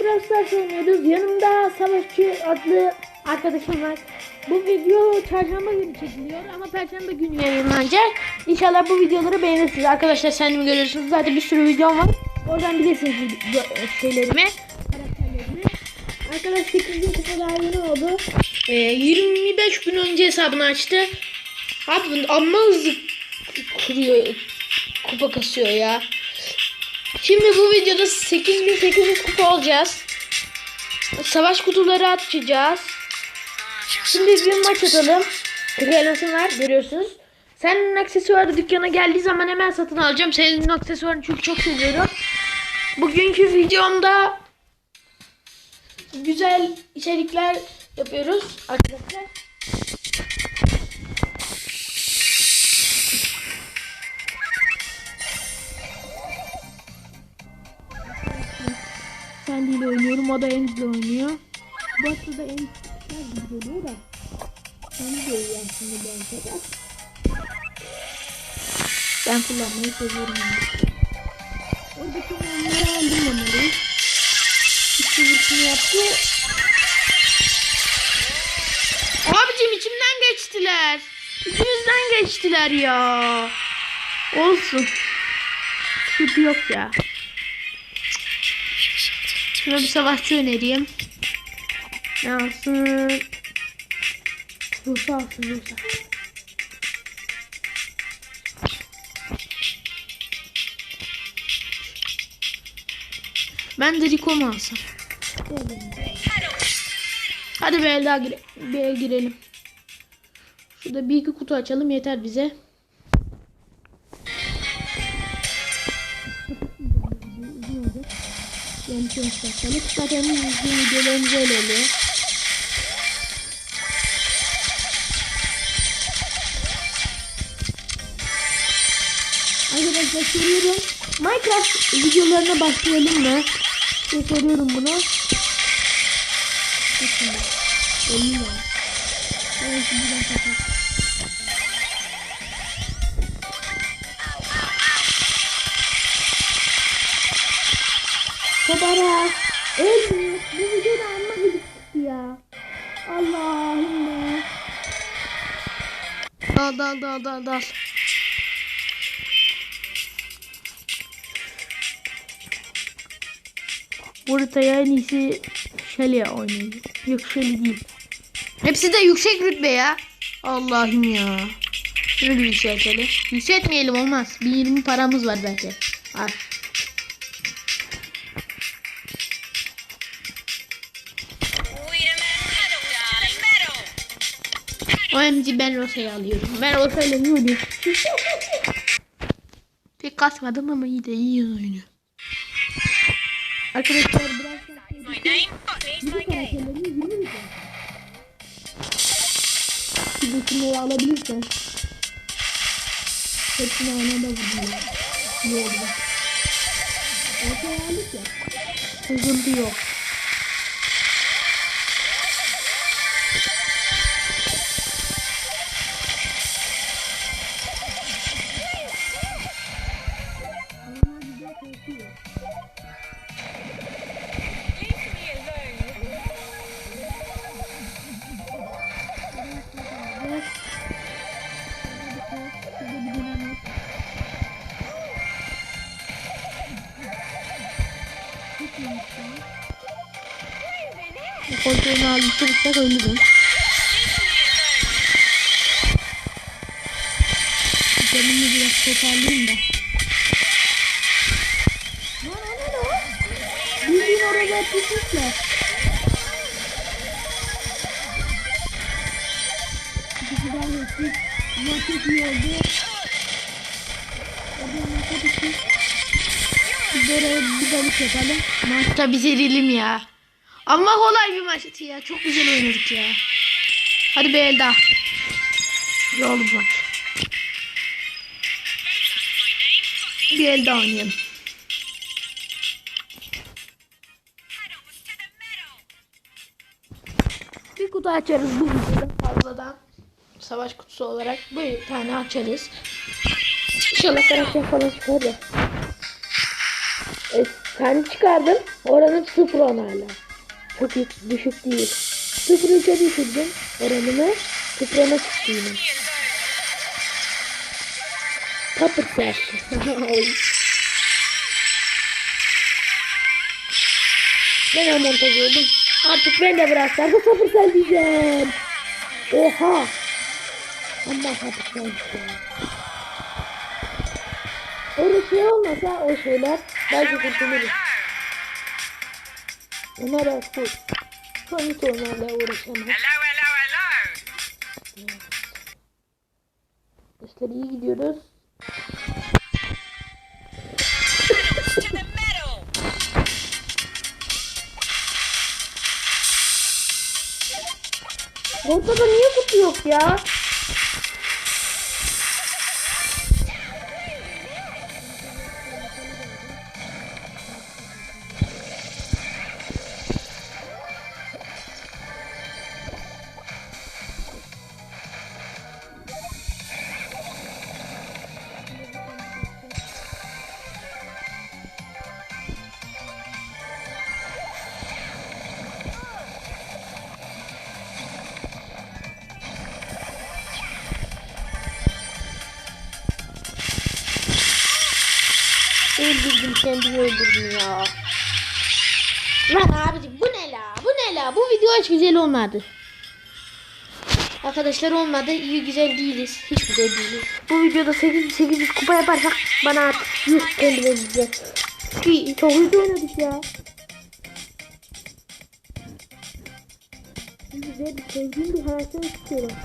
Brawl Stars oynuyoruz. Yanımda Savaşçı adlı arkadaşım var. Bu video çarşamba günü çekiliyor ama perşembe günü yayınlanacak. İnşallah bu videoları beğenirsiniz. Arkadaşlar sen görüyorsunuz? Zaten bir sürü videom var. Oradan bilirsiniz video şeylerimi. Karakterlerimi. Arkadaş 8 gün kupa daha yeni oldu. Ee, 25 gün önce hesabını açtı. Abi amma hızlı kuruyor. Kupa kasıyor ya. Şimdi bu videoda 8800 kupa alacağız. Savaş kutuları açacağız. Şimdi bir maç atalım. Kırıyalasın var görüyorsunuz. Senin aksesuarı dükkana geldiği zaman hemen satın alacağım. Senin aksesuarını çünkü çok seviyorum. Bugünkü videomda güzel içerikler yapıyoruz arkadaşlar. Sandy ile oynuyorum. O da Enes ile oynuyor. Batu da Enes gibi geliyor da. Sandy de iyi aslında bu arkadaş. Ben kullanmayı seviyorum. Oradaki onları. İşte vuruşunu yaptı. Abicim içimden geçtiler. İçimizden geçtiler ya. Olsun. Sıkıntı yok ya. Şuna bir savaşçı önereyim. Ne alsın? Rusa alsın Rusa. Ben de Rico mu alsam? Hadi bir el daha gire bir el girelim. Şurada bir iki kutu açalım yeter bize. Çok dakikalık. Zaten bizim videolarımız öyle. Arkadaşlar soruyorum. Minecraft videolarına başlayalım mı? Şey soruyorum bunu. Bakın. Ölüm var. Evet, buradan kapat. Dal dal dal dal. Burada en iyisi Shelly oynayayım. Yok Shelly değil. Hepsi de yüksek rütbe ya. Allah'ım ya. Şunu bir yükseltelim. Yükseltmeyelim olmaz. Bir 20 paramız var belki. Al. OMG ben Rosa'yı alıyorum. Ben Rosa'yla ne oynuyorum? Pek kasmadım ama iyi de iyi oynuyor. Arkadaşlar biraz. Şuradakini alabilirsen. Hepsini aynı anda vurdum ya. İyi oldu. Ortaya aldık ya. Sıkıntı yok. Kontrolünü aldırırsak ölürüm. Canımı biraz toparlayayım da. Bildiğin orada tutmuşlar. İkisi daha geçtik. Bunlar çok iyi oldu. Hemen tabii ki. Böyle bir balık yapalım. Maçta bitirelim ya. Ama kolay bir maçtı ya. Çok güzel oynadık ya. Hadi bir el daha. Bu maç. Bir el oynayalım. Bir kutu açarız bu videoda fazladan. Savaş kutusu olarak bir tane açarız. İnşallah karakter falan çıkar ya. Evet. Kendi çıkardım. Oranım sıfır on hala. Çok yük- düşük değil. Sıfır üçe düşürdüm oranımı. Sıfır ona çıktı yine. Kapıt sersi. Ben montaj oldum. Artık ben de biraz daha sıfır sel diyeceğim. Oha. Ama hadi sen Öyle şey olmasa o şeyler belki kurtuluruz. Artık son hiç onlarla uğraşamaz. Hello, hello, hello. İşte iyi gidiyoruz. Ortada niye kutu yok ya? Kendimi öldürdüm ya. Lan abicim bu ne la? Bu ne la? Bu video hiç güzel olmadı. Arkadaşlar olmadı. İyi güzel değiliz. Hiç güzel değiliz. Bu videoda 8 800 kupa yaparsak bana artık 100 kendime diyeceğiz. Ki çok hızlı oynadık ya. Güzel, sevdiğim bir hayatı istiyorum.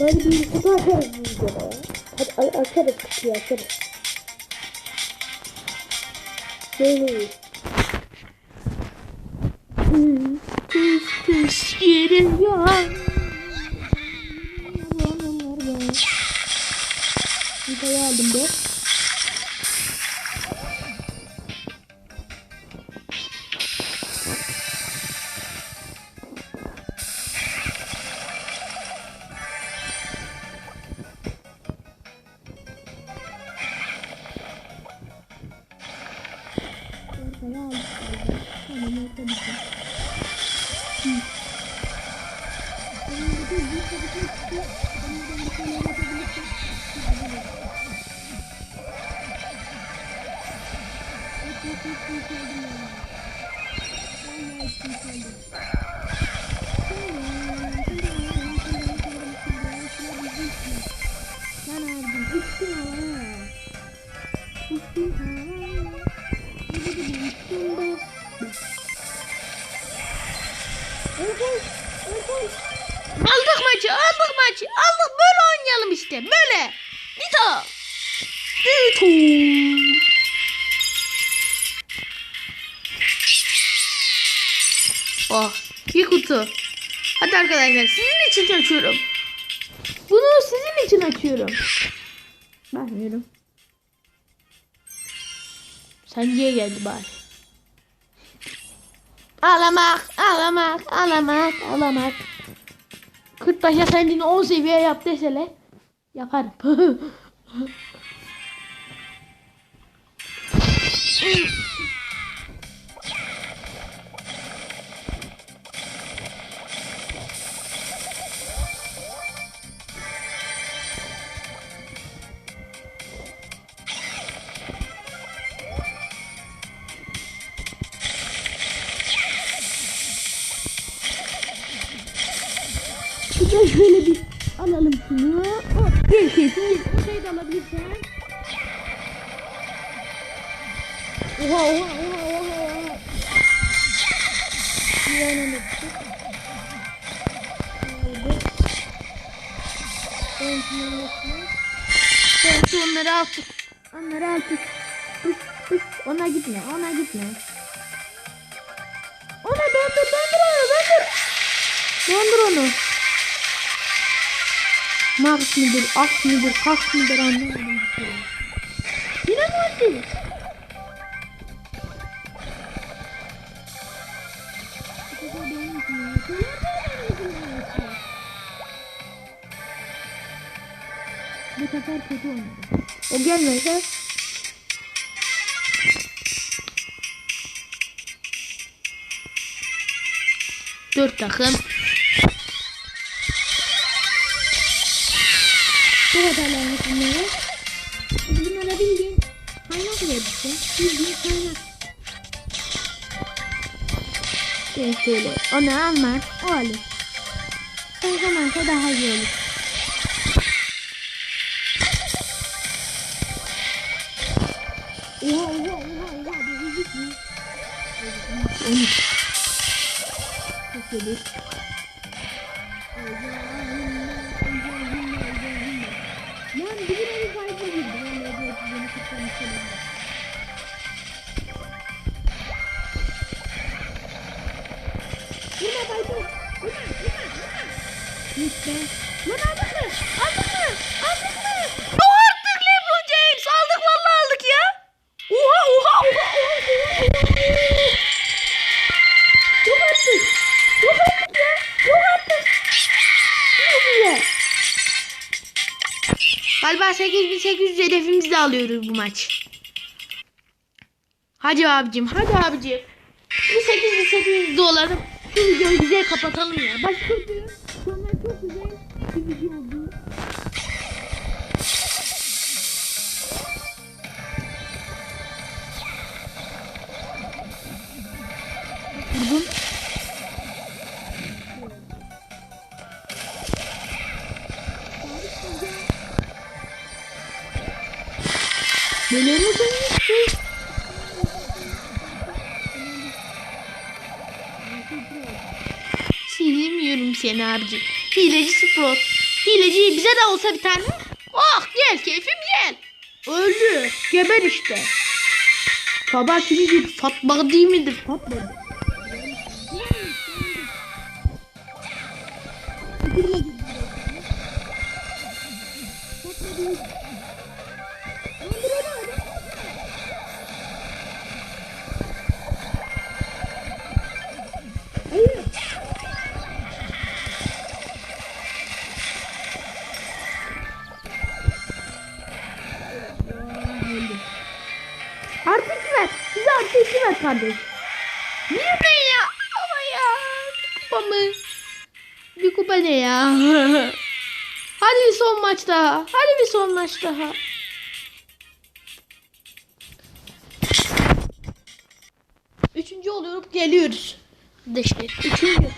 Böyle bir kutu açarız bu videoda ya. Hadi açarız kutuyu açarız. Böyle. Kız kız geliyor. Bir aldım be. Oh, bir kutu. Hadi arkadaşlar, sizin için açıyorum. Bunu sizin için açıyorum. Bakmıyorum. Sancıya geldi bari. Ağlamak, ağlamak, ağlamak, ağlamak. Kırktaş'a kendini 10 seviye yap desele. Yaparım. Oha oha oha oha oha. Ben şu onları aldık. Onları aldık. Pıs pıs. Ona gitme, ona gitme. Ona döndür, döndür onu, döndür. Döndür onu. Mars mıdır, ak mıdır, kas mıdır anlamadım. Yine mi öldü? Sefer kötü oynadı. O gelmese Dört takım. Bu kadarlarını bunları. Bunlara bildiğin kaynak verirsin. Bildiğin kaynak. Ben şöyle onu almaz. O alır. O zamansa daha iyi olur. 13. Çok iyi. Lan bir ay kayda girdi. Ben de böyle beni tutmam istedim. Vurma Baydo. Vurma, vurma, vurma. Lütfen. Galiba 8800 hedefimizi de alıyoruz bu maç. Hadi abicim hadi abicim. Bir 8800 dolarım. Şu videoyu güzel kapatalım ya. Başka bir Sonra çok güzel bir video oldu. Neler koymuşsun? Sevmiyorum seni abicim. Hileci Sprout. Hileci bize de olsa bir tane. Oh gel keyfim gel. Öldü. Geber işte. Sabah şimdi Fatma değil midir? Fatma. Artık ver. Bize artık ver kardeş. Ben ya? Ama ya. Kupa mı? Bir kupa ne ya? Hadi bir son maç daha. Hadi bir son maç daha. Üçüncü olup geliyoruz. Arkadaşlar. Üçüncü.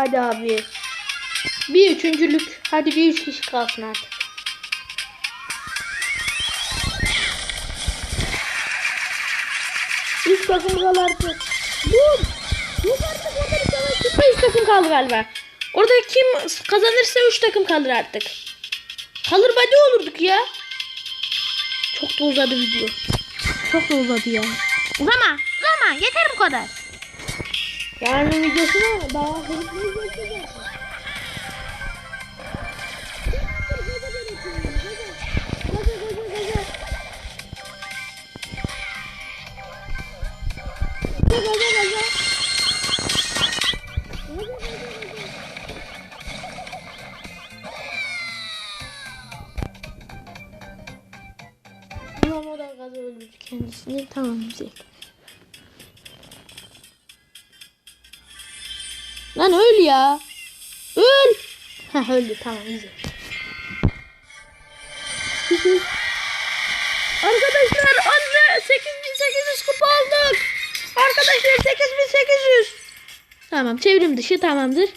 Hadi abi. Bir üçüncülük. Hadi bir üç kişi kalsın artık. Üç takım kaldı artık. Dur. Dur artık orada bir savaş çıkma. Üç takım kaldı galiba. Orada kim kazanırsa üç takım kalır artık. Kalır body olurduk ya. Çok da uzadı video. Çok da uzadı ya. Uzama. Uzama. Yeter bu kadar. Yarın videosunu daha gaza gaza. Tamam o da gazı öldürdü kendisini. Tamam güzel. Lan öl ya. Öl. Heh öldü tamam güzel. Arkadaşlar anne 8800 kupa aldık. Arkadaşlar 8800. Tamam çevrim dışı tamamdır.